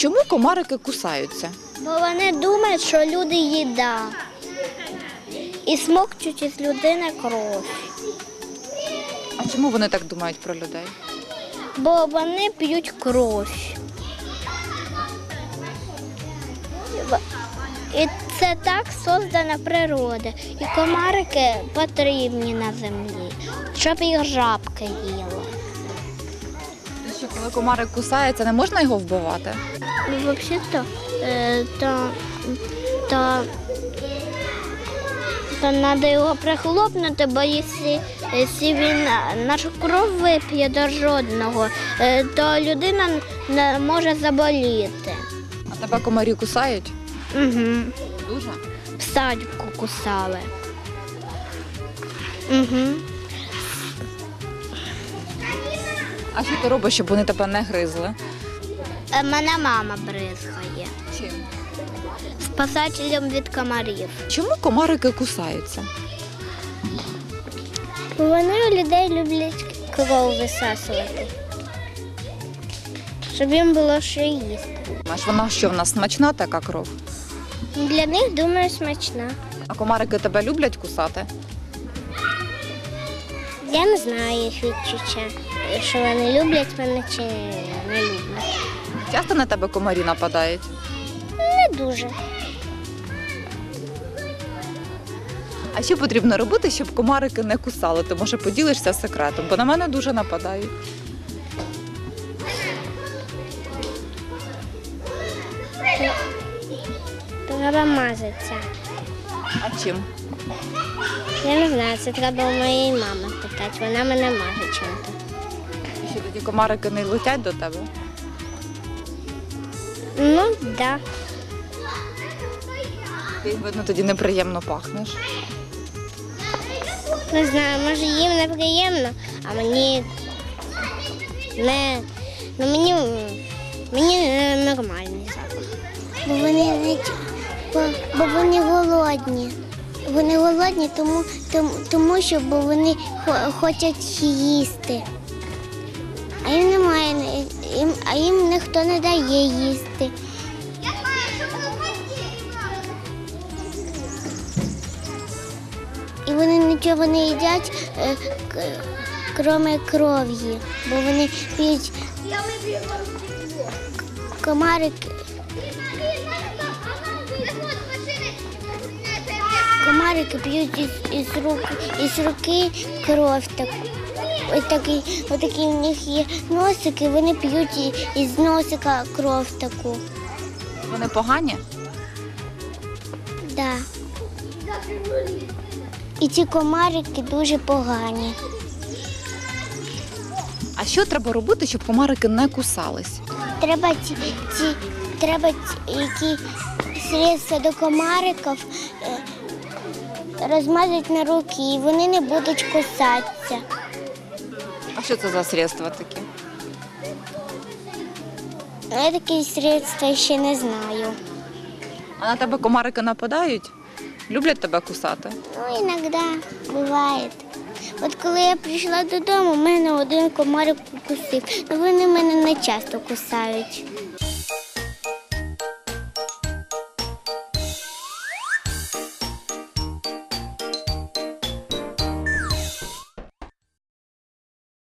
Чому комарики кусаються? Бо вони думають, що люди їда. І смокчуть із людини кров. А чому вони так думають про людей? Бо вони п'ють кров. І це так создана природа. І комарики потрібні на землі, щоб їх жабки їли. Коли комарик кусається, не можна його вбивати? Ну, взагалі-то, то, то, то треба його прихлопнути, бо якщо, якщо він нашу кров вип'є до жодного, е, то людина не може заболіти. А тебе комарі кусають? Угу. Дуже. В садку кусали. Угу. А що ти робиш, щоб вони тебе не гризли? Е, Мене мама бризгає. Чим? Спасателем від комарів. Чому комарики кусаються? Вони у людей люблять кров висасувати. Щоб їм було що їсти. Знаєш, вона що в нас смачна така кров? Для них, думаю, смачна. А комарики тебе люблять кусати? Я не знаю їх відчуття, що вони люблять мене чи не люблять. Часто на тебе комарі нападають? Не дуже. А що потрібно робити, щоб комарики не кусали? Ти може поділишся секретом, бо на мене дуже нападають. Треба мазатися. А чим? Я не знаю, це треба у моєї мами питати. Вона мене маже чим-то. І Що тоді комарики не летять до тебе? Ну, так. Да. Ти видно тоді неприємно пахнеш. Не знаю, може їм неприємно, а мені не. Ну мені, мені не нормальний запах. Бо вони не бо, бо вони голодні. Вони голодні, тому, тому, тому що бо вони хочуть їсти. А їм немає, їм, а їм ніхто не дає їсти. І вони нічого не їдять, е, кроме кров'ї, бо вони п'ють комарики. Комарики п'ють із, із, рук, із руки кров. Так, ось такий, ось такі в них є носики, вони п'ють із носика кров таку. Вони погані? Да. І ці комарики дуже погані. А що треба робити, щоб комарики не кусались? Треба ці, ці треба ці, які средства до комариків розмазати на руки, і вони не будуть кусатися. А що це за средства такі? Ну, Я такі средства ще не знаю. А на тебе комарики нападають? Люблять тебе кусати? Ну, іноді буває. От коли я прийшла додому, мене один комарик покусив. Ну, вони мене не часто кусають.